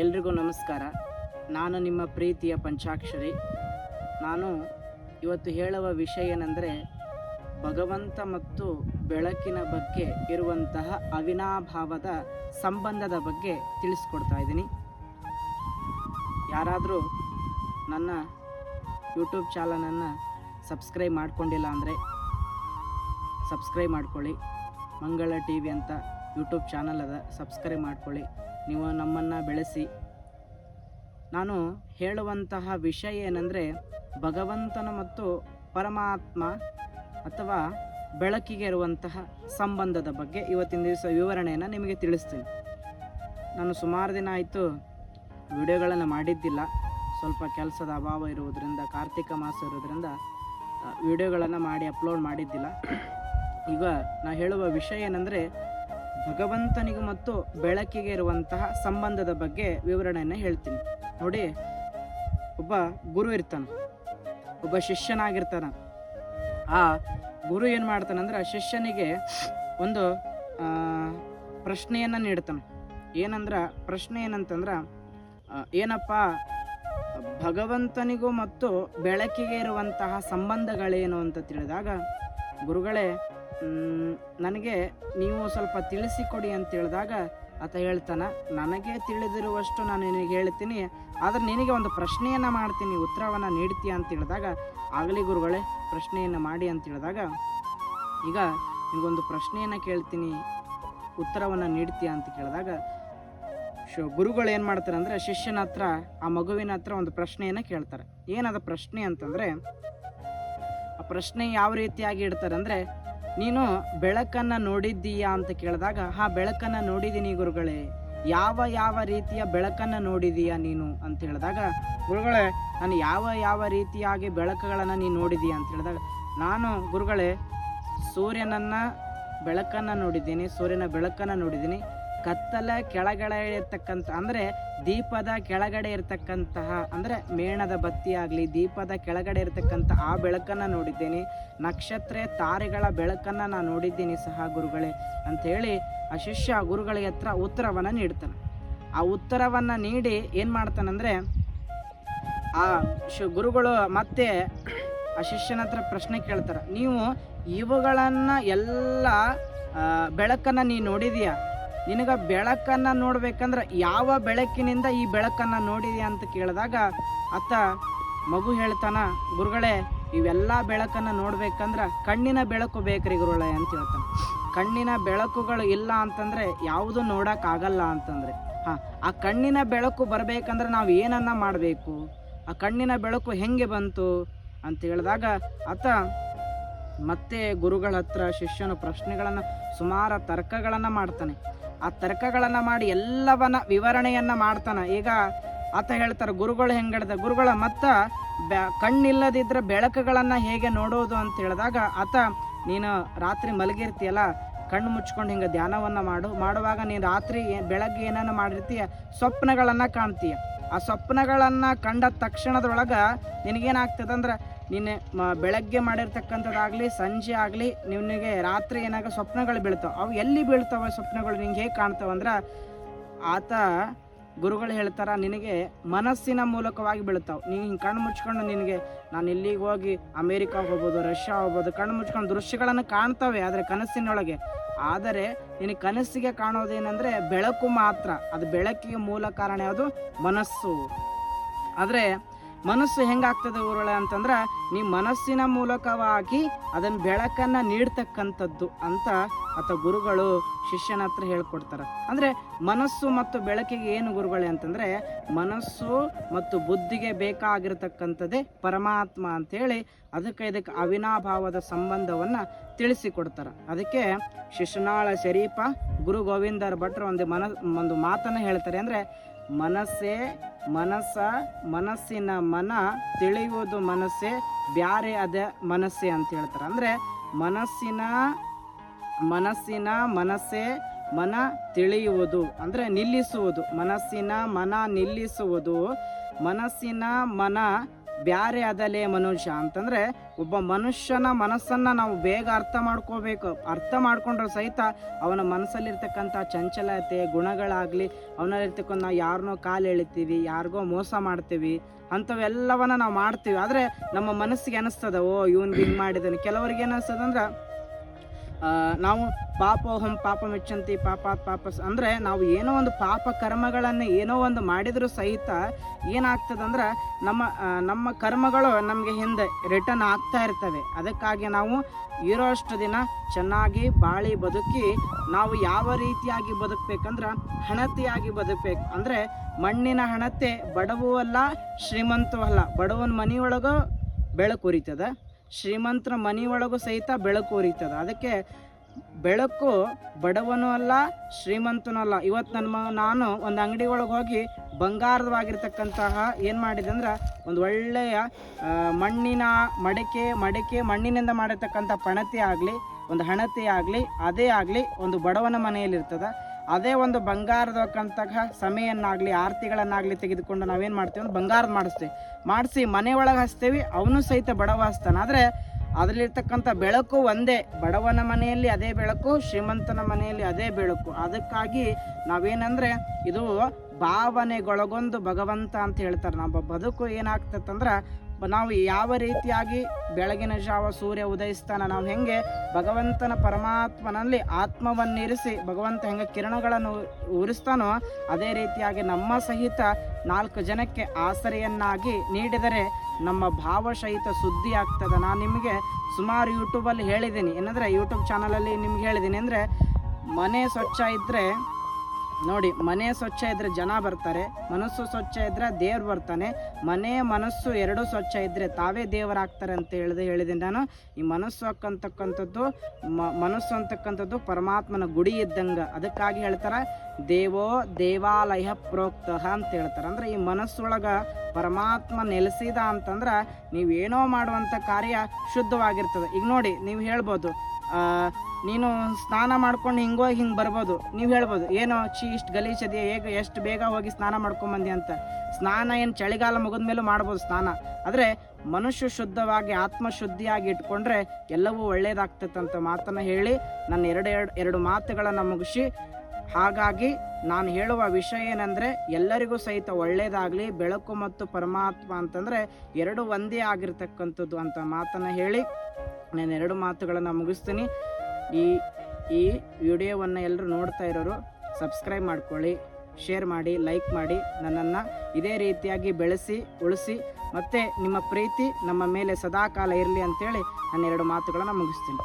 ಎಲ್ರಿಗೂ ನಮಸ್ಕಾರ. ನಾನು ನಿಮ್ಮ ಪ್ರೀತಿಯ ಪಂಚಾಕ್ಷರಿ. ನಾನು ಇವತ್ತು ಹೇಳುವ ವಿಷಯ ಏನೆಂದರೆ, ಭಗವಂತ ಮತ್ತು ಬೆಳಕಿನ ಬಗ್ಗೆ ಇರುವಂತಹ ಅವಿನಾಭಾವದ ಸಂಬಂಧದ ಬಗ್ಗೆ ತಿಳಿಸ್ಕೊಡ್ತಾ ಇದ್ದೀನಿ. ಯಾರಾದರೂ ನನ್ನ ಯೂಟ್ಯೂಬ್ ಚಾನಲನ್ನು ಸಬ್ಸ್ಕ್ರೈಬ್ ಮಾಡ್ಕೊಂಡಿಲ್ಲ ಅಂದರೆ, ಸಬ್ಸ್ಕ್ರೈಬ್ ಮಾಡ್ಕೊಳ್ಳಿ. ಮಂಗಳ ಟಿ ವಿ ಅಂತ ಯೂಟ್ಯೂಬ್ ಚಾನಲ್ ಅದ, ಸಬ್ಸ್ಕ್ರೈಬ್ ಮಾಡ್ಕೊಳ್ಳಿ. ನೀವು ನಮ್ಮನ್ನು ಬೆಳೆಸಿ. ನಾನು ಹೇಳುವಂತಹ ವಿಷಯ ಏನಂದರೆ, ಭಗವಂತನ ಮತ್ತು ಪರಮಾತ್ಮ ಅಥವಾ ಬೆಳಕಿಗೆ ಇರುವಂತಹ ಸಂಬಂಧದ ಬಗ್ಗೆ ಇವತ್ತಿನ ದಿವಸ ವಿವರಣೆಯನ್ನು ನಿಮಗೆ ತಿಳಿಸ್ತೀನಿ. ನಾನು ಸುಮಾರು ದಿನ ಆಯಿತು ವಿಡಿಯೋಗಳನ್ನು ಮಾಡಿದ್ದಿಲ್ಲ. ಸ್ವಲ್ಪ ಕೆಲಸದ ಅಭಾವ ಇರುವುದರಿಂದ, ಕಾರ್ತಿಕ ಮಾಸ ಇರೋದ್ರಿಂದ ವಿಡಿಯೋಗಳನ್ನು ಮಾಡಿ ಅಪ್ಲೋಡ್ ಮಾಡಿದ್ದಿಲ್ಲ. ಈಗ ನಾನು ಹೇಳುವ ವಿಷಯ ಏನಂದರೆ ಭಗವಂತನಿಗೂ ಮತ್ತು ಬೆಳಕಿಗೆ ಇರುವಂತಹ ಸಂಬಂಧದ ಬಗ್ಗೆ ವಿವರಣೆಯನ್ನು ಹೇಳ್ತೀನಿ. ನೋಡಿ, ಒಬ್ಬ ಗುರು ಇರ್ತಾನೆ. ಒಬ್ಬ ಶಿಷ್ಯನಾಗಿರ್ತಾನೆ. ಆ ಗುರು ಏನು ಮಾಡ್ತಾನಂದ್ರೆ ಶಿಷ್ಯನಿಗೆ ಒಂದು ಪ್ರಶ್ನೆಯನ್ನು ನೀಡ್ತಾನೆ. ಏನಂದ್ರೆ, ಪ್ರಶ್ನೆ ಏನಂತಂದ್ರೆ ಏನಪ್ಪ, ಭಗವಂತನಿಗೂ ಮತ್ತು ಬೆಳಕಿಗೆ ಇರುವಂತಹ ಸಂಬಂಧಗಳೇನು ಅಂತ ತಿಳಿದಾಗ ಗುರುಗಳೇ ನನಗೆ ನೀವು ಸ್ವಲ್ಪ ತಿಳಿಸಿಕೊಡಿ ಅಂತ ಹೇಳಿದಾಗ ಆತ ಹೇಳ್ತಾನೆ, ನನಗೆ ತಿಳಿದಿರುವಷ್ಟು ನಾನು ನಿನಗೆ ಹೇಳ್ತೀನಿ, ಆದರೆ ನಿನಗೆ ಒಂದು ಪ್ರಶ್ನೆಯನ್ನು ಮಾಡ್ತೀನಿ, ಉತ್ತರವನ್ನು ನೀಡ್ತೀಯ ಅಂತ ಹೇಳಿದಾಗ, ಆಗಲಿ ಗುರುಗಳೇ, ಪ್ರಶ್ನೆಯನ್ನು ಮಾಡಿ ಅಂತ ಹೇಳಿದಾಗ, ಈಗ ನಿಮಗೊಂದು ಪ್ರಶ್ನೆಯನ್ನು ಕೇಳ್ತೀನಿ, ಉತ್ತರವನ್ನು ನೀಡ್ತೀಯ ಅಂತ ಕೇಳಿದಾಗ, ಶು, ಗುರುಗಳು ಏನು ಮಾಡ್ತಾರೆ ಅಂದರೆ ಶಿಷ್ಯನ ಹತ್ರ, ಆ ಮಗುವಿನ ಹತ್ರ ಒಂದು ಪ್ರಶ್ನೆಯನ್ನು ಕೇಳ್ತಾರೆ. ಏನದ ಪ್ರಶ್ನೆ ಅಂತಂದರೆ, ಆ ಪ್ರಶ್ನೆ ಯಾವ ರೀತಿಯಾಗಿ ಇಡ್ತಾರೆ ಅಂದರೆ ನೀನು ಬೆಳಕನ್ನು ನೋಡಿದ್ದೀಯಾ ಅಂತ ಕೇಳಿದಾಗ, ಹಾ, ಬೆಳಕನ್ನು ನೋಡಿದ್ದೀನಿ ಗುರುಗಳೇ. ಯಾವ ಯಾವ ರೀತಿಯ ಬೆಳಕನ್ನು ನೋಡಿದೀಯಾ ನೀನು? ಅಂತ ಹೇಳಿದಾಗ, ಗುರುಗಳೇ, ನಾನು ಯಾವ ಯಾವ ರೀತಿಯಾಗಿ ಬೆಳಕುಗಳನ್ನು ನೀನು ನೋಡಿದೀಯಾ? ಅಂತ ಹೇಳಿದಾಗ, ನಾನು ಗುರುಗಳೇ, ಸೂರ್ಯನನ್ನು ಬೆಳಕನ್ನು ನೋಡಿದ್ದೀನಿ, ಸೂರ್ಯನ ಬೆಳಕನ್ನು ನೋಡಿದ್ದೀನಿ. ಕತ್ತಲ ಕೆಳಗಡೆ ಇರತಕ್ಕಂಥ, ಅಂದರೆ ದೀಪದ ಕೆಳಗಡೆ ಇರತಕ್ಕಂತಹ, ಅಂದರೆ ಮೇಣದ ಬತ್ತಿ ಆಗಲಿ, ದೀಪದ ಕೆಳಗಡೆ ಇರತಕ್ಕಂಥ ಆ ಬೆಳಕನ್ನು ನೋಡಿದ್ದೇನೆ. ನಕ್ಷತ್ರ, ತಾರೆಗಳ ಬೆಳಕನ್ನು ನಾನು ನೋಡಿದ್ದೀನಿ ಸಹ ಗುರುಗಳೇ. ಅಂಥೇಳಿ ಆ ಶಿಷ್ಯ ಗುರುಗಳಿಗೆ ಹತ್ರ ಉತ್ತರವನ್ನು ನೀಡ್ತಾನೆ. ಆ ಉತ್ತರವನ್ನು ನೀಡಿ ಏನು ಮಾಡ್ತಾನಂದರೆ, ಆ ಶು, ಗುರುಗಳು ಮತ್ತೆ ಆ ಶಿಷ್ಯನ ಹತ್ರ ಪ್ರಶ್ನೆ ಕೇಳ್ತಾರೆ. ನೀವು ಇವುಗಳನ್ನು ಎಲ್ಲ ಬೆಳಕನ್ನು ನೀ ನೋಡಿದೀಯಾ? ನಿನಗೆ ಬೆಳಕನ್ನು ನೋಡ್ಬೇಕಂದ್ರೆ ಯಾವ ಬೆಳಕಿನಿಂದ ಈ ಬೆಳಕನ್ನು ನೋಡಿದೆ ಅಂತ ಕೇಳಿದಾಗ ಅತ್ತ ಮಗು ಹೇಳ್ತಾನ, ಗುರುಗಳೇ, ಇವೆಲ್ಲ ಬೆಳಕನ್ನು ನೋಡ್ಬೇಕಂದ್ರೆ ಕಣ್ಣಿನ ಬೆಳಕು ಬೇಕ್ರಿ ಗುರುಗಳೇ ಅಂತ ಹೇಳ್ತಾನೆ. ಕಣ್ಣಿನ ಬೆಳಕುಗಳು ಇಲ್ಲ ಅಂತಂದ್ರೆ ಯಾವುದು ನೋಡೋಕ್ಕಾಗಲ್ಲ ಅಂತಂದ್ರೆ. ಹಾಂ, ಆ ಕಣ್ಣಿನ ಬೆಳಕು ಬರಬೇಕಂದ್ರೆ ನಾವು ಏನನ್ನ ಮಾಡಬೇಕು? ಆ ಕಣ್ಣಿನ ಬೆಳಕು ಹೆಂಗೆ ಬಂತು? ಅಂತ ಹೇಳಿದಾಗ ಆತ ಮತ್ತೆ ಗುರುಗಳ ಹತ್ರ ಶಿಷ್ಯನು ಪ್ರಶ್ನೆಗಳನ್ನು ಸುಮಾರು ತರ್ಕಗಳನ್ನು ಮಾಡ್ತಾನೆ. ಆ ತರ್ಕಗಳನ್ನು ಮಾಡಿ ಎಲ್ಲವನ್ನ ವಿವರಣೆಯನ್ನು ಮಾಡ್ತಾನೆ. ಈಗ ಆತ ಹೇಳ್ತಾರೆ, ಗುರುಗಳು ಹೆಂಗೆ ಗುರುಗಳ ಮತ್ತ ಬ್ಯಾ, ಕಣ್ಣಿಲ್ಲದಿದ್ರೆ ಬೆಳಕುಗಳನ್ನು ಹೇಗೆ ನೋಡೋದು? ಅಂತ ಹೇಳಿದಾಗ ಆತ, ನೀನು ರಾತ್ರಿ ಮಲಗಿರ್ತೀಯಲ್ಲ, ಕಣ್ಣು ಮುಚ್ಕೊಂಡು ಹಿಂಗೆ ಧ್ಯಾನವನ್ನು ಮಾಡು. ಮಾಡುವಾಗ ನೀನು ರಾತ್ರಿ ಬೆಳಗ್ಗೆ ಏನನ್ನ ಮಾಡಿರ್ತೀಯ, ಸ್ವಪ್ನಗಳನ್ನು ಕಾಣ್ತೀಯ. ಆ ಸ್ವಪ್ನಗಳನ್ನು ಕಂಡ ತಕ್ಷಣದೊಳಗೆ ನಿನಗೇನಾಗ್ತದೆ ಅಂದ್ರೆ ನಿನ್ನೆ ಮ, ಬೆಳಗ್ಗೆ ಮಾಡಿರ್ತಕ್ಕಂಥದ್ದಾಗಲಿ, ಸಂಜೆ ಆಗಲಿ ನಿನಗೆ ರಾತ್ರಿ ಏನಾಗ ಸ್ವಪ್ನಗಳು ಬೀಳ್ತಾವೆ ಅವು ಎಲ್ಲಿ ಬೀಳ್ತಾವೆ ಸ್ವಪ್ನಗಳು ನಿಂಗೆ ಹೇಗೆ ಕಾಣ್ತಾವೆ ಅಂದ್ರೆ, ಆತ ಗುರುಗಳು ಹೇಳ್ತಾರ, ನಿನಗೆ ಮನಸ್ಸಿನ ಮೂಲಕವಾಗಿ ಬೀಳ್ತಾವೆ. ನೀನು ಹಿಂಗೆ ಕಣ್ಣು ಮುಚ್ಕೊಂಡು ನಿನಗೆ, ನಾನು ಇಲ್ಲಿಗೆ ಹೋಗಿ ಅಮೇರಿಕಾ ಹೋಗ್ಬೋದು, ರಷ್ಯಾ ಹೋಗ್ಬೋದು, ಕಣ್ಣು ಮುಚ್ಕೊಂಡು ದೃಶ್ಯಗಳನ್ನು ಕಾಣ್ತವೆ ಆದರೆ ಕನಸಿನೊಳಗೆ. ಆದರೆ ನಿನಗೆ ಕನಸಿಗೆ ಕಾಣೋದೇನೆಂದರೆ ಬೆಳಕು ಮಾತ್ರ. ಅದು ಬೆಳಕಿಗೆ ಮೂಲ ಕಾರಣ ಯಾವುದು? ಮನಸ್ಸು. ಆದರೆ ಮನಸ್ಸು ಹೆಂಗಾಗ್ತದೆ ಊರೊಳೆ ಅಂತಂದ್ರೆ, ನೀ ಮನಸ್ಸಿನ ಮೂಲಕವಾಗಿ ಅದನ್ನು ಬೆಳಕನ್ನು ನೀಡ್ತಕ್ಕಂಥದ್ದು ಅಂತ ಆತ ಗುರುಗಳು ಶಿಷ್ಯನ ಹತ್ರ ಹೇಳ್ಕೊಡ್ತಾರೆ. ಅಂದರೆ ಮನಸ್ಸು ಮತ್ತು ಬೆಳಕಿಗೆ ಏನು ಗುರುಗಳೇ ಅಂತಂದ್ರೆ, ಮನಸ್ಸು ಮತ್ತು ಬುದ್ಧಿಗೆ ಬೇಕಾಗಿರ್ತಕ್ಕಂಥದ್ದೇ ಪರಮಾತ್ಮ ಅಂಥೇಳಿ ಅದಕ್ಕೆ ಇದಕ್ಕೆ ಅವಿನಾಭಾವದ ಸಂಬಂಧವನ್ನು ತಿಳಿಸಿಕೊಡ್ತಾರೆ. ಅದಕ್ಕೆ ಶಿಶುನಾಳ ಶರೀಫ ಗುರು ಗೋವಿಂದರ ಭಟ್ರು ಒಂದು ಮನ, ಒಂದು ಮಾತನ್ನು ಹೇಳ್ತಾರೆ. ಅಂದ್ರೆ ಮನಸ್ಸೇ ಮನಸ್ಸ, ಮನಸ್ಸಿನ ಮನ ತಿಳಿಯುವುದು ಮನಸ್ಸೇ, ಬ್ಯಾರೆ ಅದ ಮನಸ್ಸೇ ಅಂತ ಹೇಳ್ತಾರೆ. ಅಂದರೆ ಮನಸ್ಸಿನ ಮನಸ್ಸಿನ ಮನಸ್ಸೇ ಮನ ತಿಳಿಯುವುದು. ಅಂದರೆ ನಿಲ್ಲಿಸುವುದು. ಮನಸ್ಸಿನ ಮನ ನಿಲ್ಲಿಸುವುದು. ಮನಸ್ಸಿನ ಮನ ಬ್ಯಾರೆ ಅದಲೇ ಮನುಷ್ಯ ಅಂತಂದ್ರೆ ಒಬ್ಬ ಮನುಷ್ಯನ ಮನಸ್ಸನ್ನ ನಾವು ಬೇಗ ಅರ್ಥ ಮಾಡ್ಕೋಬೇಕು. ಅರ್ಥ ಮಾಡ್ಕೊಂಡ್ರೆ ಸಹಿತ ಅವನ ಮನಸ್ಸಲ್ಲಿರ್ತಕ್ಕಂಥ ಚಂಚಲತೆ ಗುಣಗಳಾಗ್ಲಿ ಅವನಲ್ಲಿರ್ತಕ್ಕಂಥ ನಾವು ಯಾರನ್ನೋ ಕಾಲು ಎಳಿತೀವಿ ಯಾರಿಗೋ ಮೋಸ ಮಾಡ್ತೀವಿ ಅಂಥವೆಲ್ಲವನ್ನ ನಾವು ಮಾಡ್ತೀವಿ. ಆದರೆ ನಮ್ಮ ಮನಸ್ಸಿಗೆ ಅನಿಸ್ತದ ಓ ಇವನ್ ಹಿಂಗೆ ಮಾಡಿದ್ದಾನೆ. ಕೆಲವರಿಗೆ ಏನಿಸ್ತದ ಅಂದ್ರೆ ಆ, ನಾವು ಪಾಪೋಹಂ ಪಾಪ ಮೆಚ್ಚಂತಿ ಪಾಪಾತ್ ಪಾಪ ಅಂದರೆ ನಾವು ಏನೋ ಒಂದು ಪಾಪ ಕರ್ಮಗಳನ್ನು ಏನೋ ಒಂದು ಮಾಡಿದರೂ ಸಹಿತ ಏನಾಗ್ತದಂದ್ರೆ ನಮ್ಮ ನಮ್ಮ ಕರ್ಮಗಳು ನಮಗೆ ಹಿಂದೆ ರಿಟರ್ನ್ ಆಗ್ತಾ ಇರ್ತವೆ. ಅದಕ್ಕಾಗಿ ನಾವು ಇರೋಷ್ಟು ದಿನ ಚೆನ್ನಾಗಿ ಬಾಳಿ ಬದುಕಿ, ನಾವು ಯಾವ ರೀತಿಯಾಗಿ ಬದುಕಬೇಕಂದ್ರೆ ಹಣತೆಯಾಗಿ ಬದುಕಬೇಕು. ಅಂದರೆ ಮಣ್ಣಿನ ಹಣತೆ ಬಡವೂ ಅಲ್ಲ ಶ್ರೀಮಂತವೂ ಅಲ್ಲ. ಬಡವನ ಮನೆಯೊಳಗೂ ಬೆಳಕು ಉರಿತದ ಶ್ರೀಮಂತರ ಮನೆಯೊಳಗೂ ಸಹಿತ ಬೆಳಕು ಉರಿತದ. ಅದಕ್ಕೆ ಬೆಳಕು ಬಡವನು ಅಲ್ಲ, ಶ್ರೀಮಂತನೂ ಅಲ್ಲ. ಇವತ್ತು ನನ್ನ ನಾನು ಒಂದು ಅಂಗಡಿ ಒಳಗೆ ಹೋಗಿ ಬಂಗಾರವಾಗಿರ್ತಕ್ಕಂತಹ ಏನು ಮಾಡಿದೆ ಅಂದ್ರೆ ಒಂದು ಒಳ್ಳೆಯ ಮಣ್ಣಿನ ಮಡಿಕೆ ಮಡಿಕೆ ಮಣ್ಣಿನಿಂದ ಮಾಡಿರ್ತಕ್ಕಂಥ ಪಣತಿ ಆಗಲಿ, ಒಂದು ಹಣತೆ ಆಗಲಿ, ಅದೇ ಆಗಲಿ ಒಂದು ಬಡವನ ಮನೆಯಲ್ಲಿರ್ತದ. ಅದೇ ಒಂದು ಬಂಗಾರದಕ್ಕಂತಹ ಸಮಯನ್ನಾಗಲಿ, ಆರತಿಗಳನ್ನಾಗಲಿ ತೆಗೆದುಕೊಂಡು ನಾವೇನು ಮಾಡ್ತೀವಿ ಅಂದ್ರೆ ಬಂಗಾರದ ಮಾಡಿಸ್ತೀವಿ. ಮಾಡಿಸಿ ಮನೆ ಒಳಗೆ ಹಚ್ತೀವಿ, ಅವನು ಸಹಿತ ಬಡವ ಹಚ್ತಾನೆ. ಆದರೆ ಅದರಲ್ಲಿರ್ತಕ್ಕಂಥ ಬೆಳಕು ಒಂದೇ, ಬಡವನ ಮನೆಯಲ್ಲಿ ಅದೇ ಬೆಳಕು, ಶ್ರೀಮಂತನ ಮನೆಯಲ್ಲಿ ಅದೇ ಬೆಳಕು. ಅದಕ್ಕಾಗಿ ನಾವೇನಂದ್ರೆ ಇದು ಭಾವನೆಗೊಳಗೊಂದು ಭಗವಂತ ಅಂತ ಹೇಳ್ತಾರೆ. ನಮ್ಮ ಬದುಕು ಏನಾಗ್ತದಂದ್ರೆ ನಾವು ಯಾವ ರೀತಿಯಾಗಿ ಬೆಳಗಿನ ಜಾವ ಸೂರ್ಯ ಉದಯಿಸ್ತಾನ ನಾವು ಹೆಂಗೆ ಭಗವಂತನ ಪರಮಾತ್ಮನಲ್ಲಿ ಆತ್ಮವನ್ನಿರಿಸಿ ಭಗವಂತ ಹೆಂಗೆ ಕಿರಣಗಳನ್ನು ಉರಿಸ್ತಾನೋ ಅದೇ ರೀತಿಯಾಗಿ ನಮ್ಮ ಸಹಿತ ನಾಲ್ಕು ಜನಕ್ಕೆ ಆಸರೆಯನ್ನಾಗಿ ನೀಡಿದರೆ ನಮ್ಮ ಭಾವಸಹಿತ ಸುದ್ದಿ ಆಗ್ತದೆ. ನಾನು ನಿಮಗೆ ಸುಮಾರು ಯೂಟ್ಯೂಬಲ್ಲಿ ಹೇಳಿದ್ದೀನಿ. ಏನಂದರೆ ಯೂಟ್ಯೂಬ್ ಚಾನಲಲ್ಲಿ ನಿಮ್ಗೆ ಹೇಳಿದ್ದೀನಿ. ಅಂದರೆ ಮನೆ ಸ್ವಚ್ಛ ಇದ್ದರೆ ನೋಡಿ, ಮನೆ ಸ್ವಚ್ಛ ಇದ್ರೆ ಜನ ಬರ್ತಾರೆ, ಮನಸ್ಸು ಸ್ವಚ್ಛ ಇದ್ರೆ ದೇವ್ರು ಬರ್ತಾನೆ ಮನೆ ಮನಸ್ಸು ಎರಡು ಸ್ವಚ್ಛ ಇದ್ರೆ ತಾವೇ ದೇವರಾಗ್ತಾರೆ ಅಂತ ಹೇಳಿದೆ ಹೇಳಿದ್ದೀನಿ ನಾನು. ಈ ಮನಸ್ಸು ಅಂತಕ್ಕಂಥದ್ದು ಮನಸ್ಸು ಅಂತಕ್ಕಂಥದ್ದು ಪರಮಾತ್ಮನ ಗುಡಿ ಇದ್ದಂಗೆ. ಅದಕ್ಕಾಗಿ ಹೇಳ್ತಾರೆ, ದೇವೋ ದೇವಾಲಯ ಪ್ರೋಕ್ತ ಅಂತ ಹೇಳ್ತಾರೆ. ಅಂದ್ರೆ ಈ ಮನಸ್ಸೊಳಗ ಪರಮಾತ್ಮ ನೆಲೆಸಿದ ಅಂತಂದ್ರೆ ನೀವೇನೋ ಮಾಡುವಂಥ ಕಾರ್ಯ ಶುದ್ಧವಾಗಿರ್ತದೆ. ಈಗ ನೋಡಿ, ನೀವು ಹೇಳ್ಬೋದು ನೀನು ಸ್ನಾನ ಮಾಡ್ಕೊಂಡು ಹಿಂಗೋಗಿ ಹಿಂಗೆ ಬರ್ಬೋದು. ನೀವು ಹೇಳ್ಬೋದು, ಏನು ಚಿ ಇಷ್ಟು ಗಲೀಜದಿದೆ ಹೇಗೆ, ಎಷ್ಟು ಬೇಗ ಹೋಗಿ ಸ್ನಾನ ಮಾಡ್ಕೊಂಬಂದಿ ಅಂತ. ಸ್ನಾನ ಏನು ಚಳಿಗಾಲ ಮುಗಿದ ಮೇಲೂ ಮಾಡ್ಬೋದು ಸ್ನಾನ. ಆದರೆ ಮನುಷ್ಯ ಶುದ್ಧವಾಗಿ, ಆತ್ಮಶುದ್ಧಿಯಾಗಿ ಇಟ್ಕೊಂಡ್ರೆ ಎಲ್ಲವೂ ಒಳ್ಳೆಯದಾಗ್ತದಂತ ಮಾತನ್ನು ಹೇಳಿ ನನ್ನ ಎರಡು ಎರಡು ಎರಡು ಮಾತುಗಳನ್ನು ಮುಗಿಸಿ. ಹಾಗಾಗಿ ನಾನು ಹೇಳುವ ವಿಷಯ ಏನಂದರೆ, ಎಲ್ಲರಿಗೂ ಸಹಿತ ಒಳ್ಳೆಯದಾಗಲಿ ಬೆಳಕು ಮತ್ತು ಪರಮಾತ್ಮ ಅಂತಂದರೆ ಎರಡು ಒಂದೇ ಆಗಿರ್ತಕ್ಕಂಥದ್ದು ಅಂತ ಮಾತನ್ನು ಹೇಳಿ. ನಾನು ಎರಡು ಮಾತುಗಳನ್ನು ಮುಗಿಸ್ತೀನಿ. ಈ ಈ ವಿಡಿಯೋವನ್ನು ಎಲ್ಲರೂ ನೋಡ್ತಾ ಇರೋರು ಸಬ್ಸ್ಕ್ರೈಬ್ ಮಾಡ್ಕೊಳ್ಳಿ, ಶೇರ್ ಮಾಡಿ, ಲೈಕ್ ಮಾಡಿ, ನನ್ನನ್ನು ಇದೇ ರೀತಿಯಾಗಿ ಬೆಳೆಸಿ, ಉಳಿಸಿ, ಮತ್ತು ನಿಮ್ಮ ಪ್ರೀತಿ ನಮ್ಮ ಮೇಲೆ ಸದಾಕಾಲ ಇರಲಿ ಅಂತೇಳಿ ನಾನು ಎರಡು ಮಾತುಗಳನ್ನು ಮುಗಿಸ್ತೀನಿ.